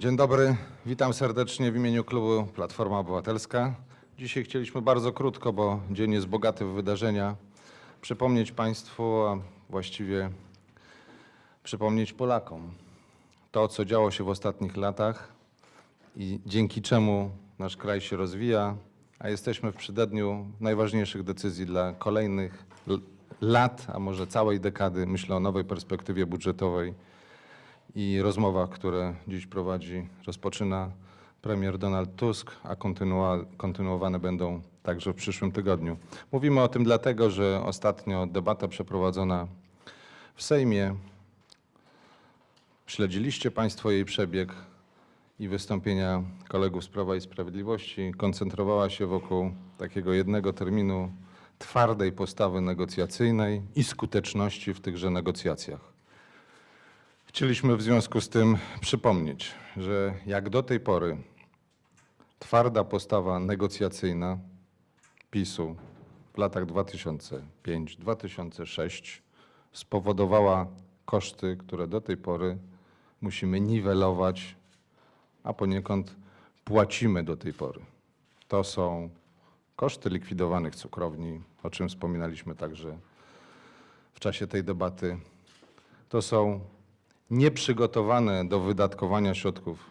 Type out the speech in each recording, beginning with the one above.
Dzień dobry, witam serdecznie w imieniu klubu Platforma Obywatelska. Dzisiaj chcieliśmy bardzo krótko, bo dzień jest bogaty w wydarzenia, przypomnieć Państwu, a właściwie przypomnieć Polakom to, co działo się w ostatnich latach i dzięki czemu nasz kraj się rozwija, a jesteśmy w przededniu najważniejszych decyzji dla kolejnych lat, a może całej dekady. Myślę o nowej perspektywie budżetowej i rozmowach, które dziś prowadzi, rozpoczyna premier Donald Tusk, a kontynuowane będą także w przyszłym tygodniu. Mówimy o tym dlatego, że ostatnio debata przeprowadzona w Sejmie, śledziliście Państwo jej przebieg i wystąpienia kolegów z Prawa i Sprawiedliwości koncentrowała się wokół takiego jednego terminu twardej postawy negocjacyjnej i skuteczności w tychże negocjacjach. Chcieliśmy w związku z tym przypomnieć, że jak do tej pory twarda postawa negocjacyjna PiSu w latach 2005-2006 spowodowała koszty, które do tej pory musimy niwelować, a poniekąd płacimy do tej pory. To są koszty likwidowanych cukrowni, o czym wspominaliśmy także w czasie tej debaty. To są nieprzygotowane do wydatkowania środków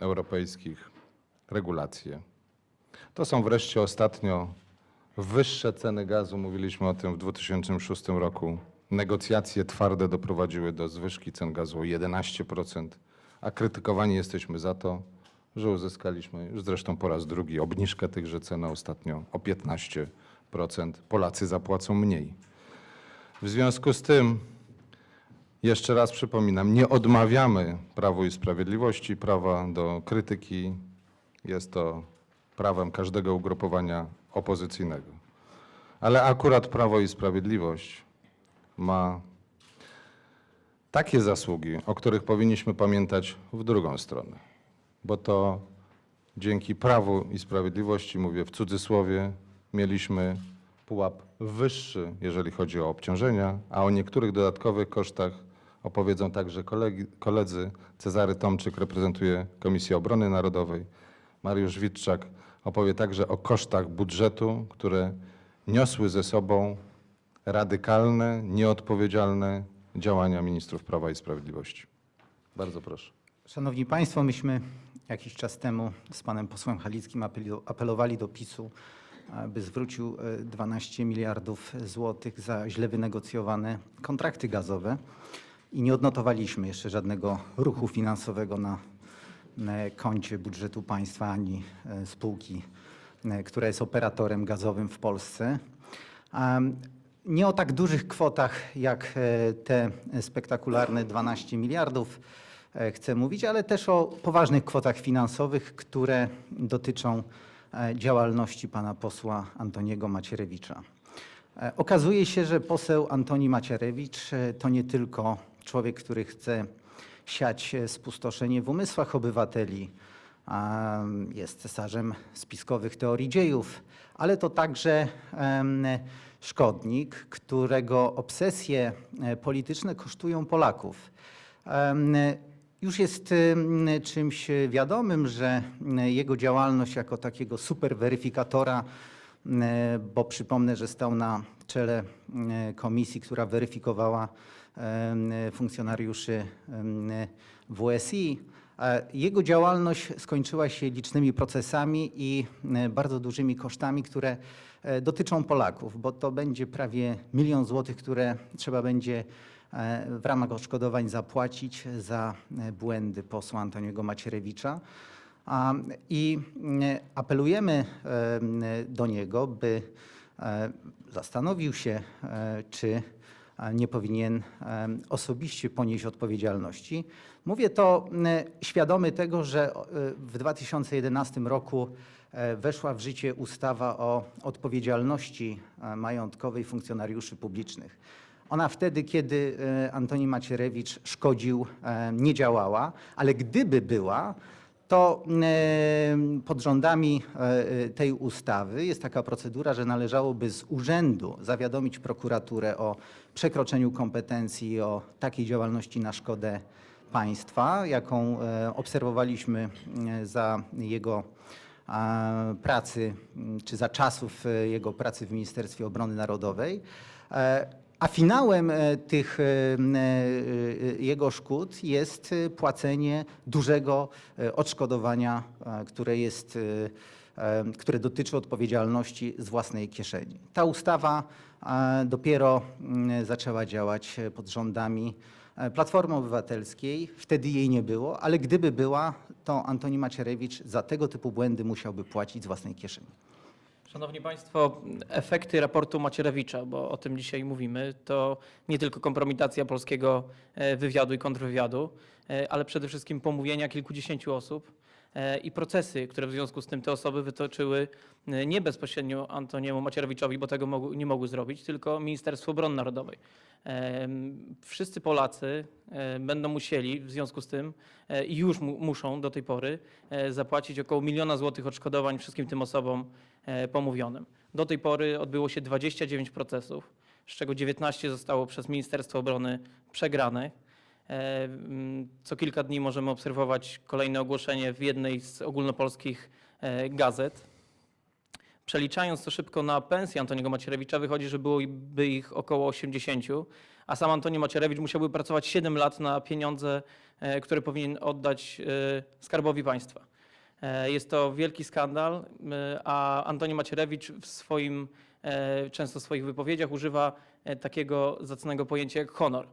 europejskich regulacje. To są wreszcie ostatnio wyższe ceny gazu. Mówiliśmy o tym w 2006 roku. Negocjacje twarde doprowadziły do zwyżki cen gazu o 11%, a krytykowani jesteśmy za to, że uzyskaliśmy już zresztą po raz drugi obniżkę tychże cen ostatnio o 15%. Polacy zapłacą mniej. W związku z tym jeszcze raz przypominam, nie odmawiamy Prawu i Sprawiedliwości prawa do krytyki. Jest to prawem każdego ugrupowania opozycyjnego. Ale akurat Prawo i Sprawiedliwość ma takie zasługi, o których powinniśmy pamiętać w drugą stronę. Bo to dzięki Prawu i Sprawiedliwości, mówię w cudzysłowie, mieliśmy pułap wyższy, jeżeli chodzi o obciążenia, a o niektórych dodatkowych kosztach opowiedzą także kolegi, koledzy. Cezary Tomczyk reprezentuje Komisję Obrony Narodowej. Mariusz Witczak opowie także o kosztach budżetu, które niosły ze sobą radykalne, nieodpowiedzialne działania ministrów Prawa i Sprawiedliwości. Bardzo proszę. Szanowni Państwo, myśmy jakiś czas temu z panem posłem Halickim apelowali do PiSu, by zwrócił e, 12 miliardów złotych za źle wynegocjowane kontrakty gazowe i nie odnotowaliśmy jeszcze żadnego ruchu finansowego na koncie budżetu państwa ani e, spółki, e, która jest operatorem gazowym w Polsce. Nie o tak dużych kwotach jak e, te spektakularne 12 miliardów chcę mówić, ale też o poważnych kwotach finansowych, które dotyczą działalności pana posła Antoniego Macierewicza. Okazuje się, że poseł Antoni Macierewicz to nie tylko człowiek, który chce siać e, spustoszenie w umysłach obywateli, a, jest cesarzem spiskowych teorii dziejów, ale to także szkodnik, którego obsesje e, polityczne kosztują Polaków. Już jest czymś wiadomym, że jego działalność jako takiego superweryfikatora, m, bo przypomnę, że stał na czele m, komisji, która weryfikowała funkcjonariuszy em, WSI, E, Jego działalność skończyła się licznymi procesami i e, bardzo dużymi kosztami, które e, dotyczą Polaków, bo to będzie prawie milion złotych, które trzeba będzie e, w ramach odszkodowań zapłacić za e, błędy posła Antoniego Macierewicza. I apelujemy e, do niego, by e, zastanowił się, e, czy nie powinien osobiście ponieść odpowiedzialności. Mówię to świadomy tego, że y, w 2011 roku e, weszła w życie ustawa o odpowiedzialności e, majątkowej funkcjonariuszy publicznych. Ona wtedy, kiedy e, Antoni Macierewicz szkodził, nie działała, ale gdyby była, to e, pod rządami e, tej ustawy jest taka procedura, że należałoby z urzędu zawiadomić prokuraturę o przekroczeniu kompetencji, o takiej działalności na szkodę państwa, jaką e, obserwowaliśmy e, za jego e, pracy, czy za czasów e, jego pracy w Ministerstwie Obrony Narodowej. A finałem e, tych e, e, jego szkód jest płacenie dużego odszkodowania, które jest które dotyczy odpowiedzialności z własnej kieszeni. Ta ustawa dopiero zaczęła działać pod rządami Platformy Obywatelskiej. Wtedy jej nie było, ale gdyby była, to Antoni Macierewicz za tego typu błędy musiałby płacić z własnej kieszeni. Szanowni Państwo, efekty raportu Macierewicza, bo o tym dzisiaj mówimy, to nie tylko kompromitacja polskiego e, wywiadu i kontrwywiadu, e, ale przede wszystkim pomówienia kilkudziesięciu osób i procesy, które w związku z tym te osoby wytoczyły e, nie bezpośrednio Antoniemu Macierewiczowi, bo tego nie mogły zrobić, tylko Ministerstwu Obrony Narodowej. E, Wszyscy Polacy e, będą musieli w związku z tym e, i już mu, muszą do tej pory e, zapłacić około miliona złotych odszkodowań wszystkim tym osobom e, pomówionym. Do tej pory odbyło się 29 procesów, z czego 19 zostało przez Ministerstwo Obrony przegrane. E, mm, Co kilka dni możemy obserwować kolejne ogłoszenie w jednej z ogólnopolskich e, gazet. Przeliczając to szybko na pensję Antoniego Macierewicza, wychodzi, że byłoby ich około 80, a sam Antoni Macierewicz musiałby pracować 7 lat na pieniądze, e, które powinien oddać Skarbowi Państwa. Jest to wielki skandal, a Antoni Macierewicz w swoim, często w swoich wypowiedziach używa takiego zacnego pojęcia jak honor.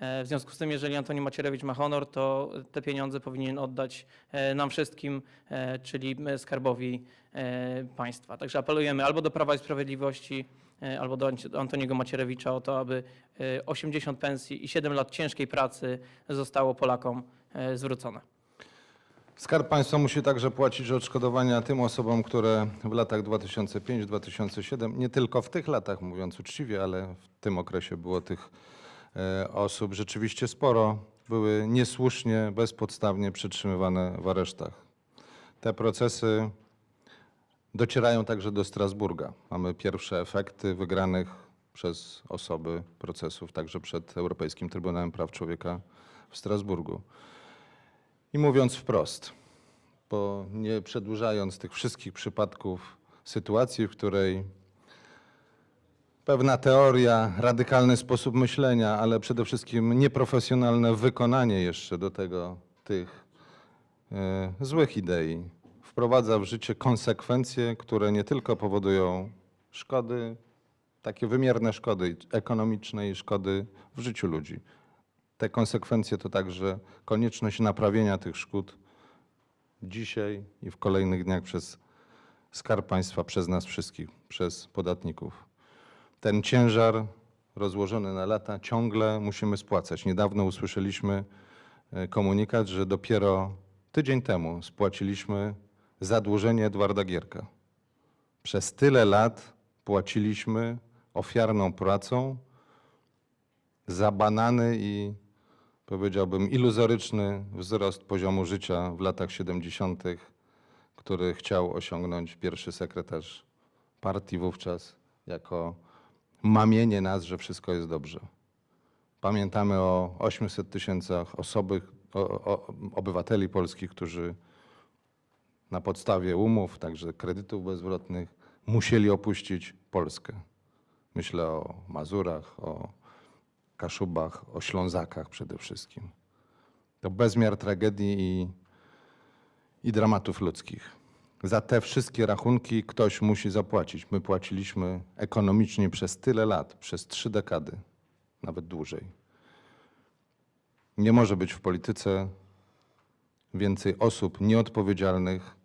E, W związku z tym, jeżeli Antoni Macierewicz ma honor, to te pieniądze powinien oddać e, nam wszystkim, e, czyli Skarbowi Państwa. Także apelujemy albo do Prawa i Sprawiedliwości, albo do Antoniego Macierewicza o to, aby e, 80 pensji i 7 lat ciężkiej pracy zostało Polakom zwrócone. Skarb Państwa musi także płacić odszkodowania tym osobom, które w latach 2005-2007, nie tylko w tych latach, mówiąc uczciwie, ale w tym okresie było tych osób rzeczywiście sporo, były niesłusznie, bezpodstawnie przetrzymywane w aresztach. Te procesy docierają także do Strasburga. Mamy pierwsze efekty wygranych przez osoby procesów, także przed Europejskim Trybunałem Praw Człowieka w Strasburgu. I mówiąc wprost, bo nie przedłużając tych wszystkich przypadków sytuacji, w której pewna teoria, radykalny sposób myślenia, ale przede wszystkim nieprofesjonalne wykonanie jeszcze do tego tych e, złych idei wprowadza w życie konsekwencje, które nie tylko powodują szkody, takie wymierne szkody ekonomiczne i szkody w życiu ludzi. Te konsekwencje to także konieczność naprawienia tych szkód dzisiaj i w kolejnych dniach przez Skarb Państwa, przez nas wszystkich, przez podatników. Ten ciężar rozłożony na lata ciągle musimy spłacać. Niedawno usłyszeliśmy e, komunikat, że dopiero tydzień temu spłaciliśmy zadłużenie Edwarda Gierka. Przez tyle lat płaciliśmy ofiarną pracą za banany i powiedziałbym iluzoryczny wzrost poziomu życia w latach 70., który chciał osiągnąć pierwszy sekretarz partii wówczas jako mamienie nas, że wszystko jest dobrze. Pamiętamy o 800 tysiącach osoby, o, o, obywateli polskich, którzy na podstawie umów, także kredytów bezwrotnych, musieli opuścić Polskę. Myślę o Mazurach, o Kaszubach, o Ślązakach przede wszystkim. To bezmiar tragedii i, i dramatów ludzkich. Za te wszystkie rachunki ktoś musi zapłacić. My płaciliśmy ekonomicznie przez tyle lat, przez trzy dekady, nawet dłużej. Nie może być w polityce więcej osób nieodpowiedzialnych,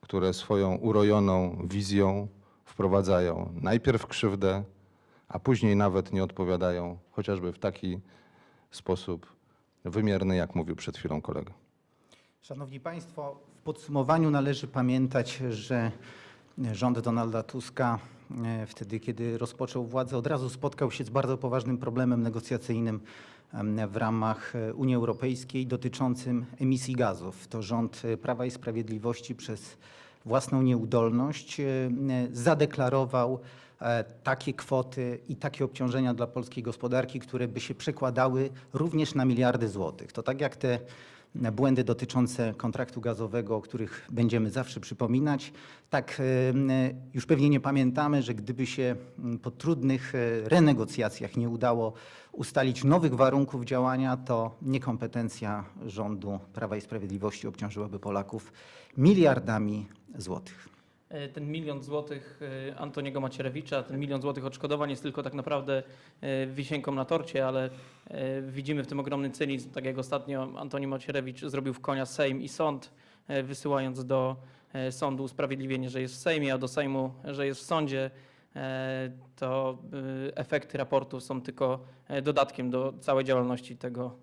które swoją urojoną wizją wprowadzają najpierw krzywdę, a później nawet nie odpowiadają, chociażby w taki sposób wymierny, jak mówił przed chwilą kolega. Szanowni Państwo, podsumowaniu należy pamiętać, że rząd Donalda Tuska e, wtedy, kiedy rozpoczął władzę, od razu spotkał się z bardzo poważnym problemem negocjacyjnym w ramach e, Unii Europejskiej dotyczącym emisji gazów. To rząd e, Prawa i Sprawiedliwości przez własną nieudolność, zadeklarował takie kwoty i takie obciążenia dla polskiej gospodarki, które by się przekładały również na miliardy złotych. To tak jak te błędy dotyczące kontraktu gazowego, o których będziemy zawsze przypominać. Tak, e, już pewnie nie pamiętamy, że gdyby się m, po trudnych e, renegocjacjach nie udało ustalić nowych warunków działania, to niekompetencja rządu Prawa i Sprawiedliwości obciążyłaby Polaków miliardami złotych. E, Ten milion złotych e, Antoniego Macierewicza, ten milion złotych odszkodowań jest tylko tak naprawdę e, wisienką na torcie, ale widzimy w tym ogromny cynizm, tak jak ostatnio Antoni Macierewicz zrobił w konia Sejm i sąd, wysyłając do sądu usprawiedliwienie, że jest w Sejmie, a do Sejmu, że jest w sądzie. To efekty raportu są tylko dodatkiem do całej działalności tego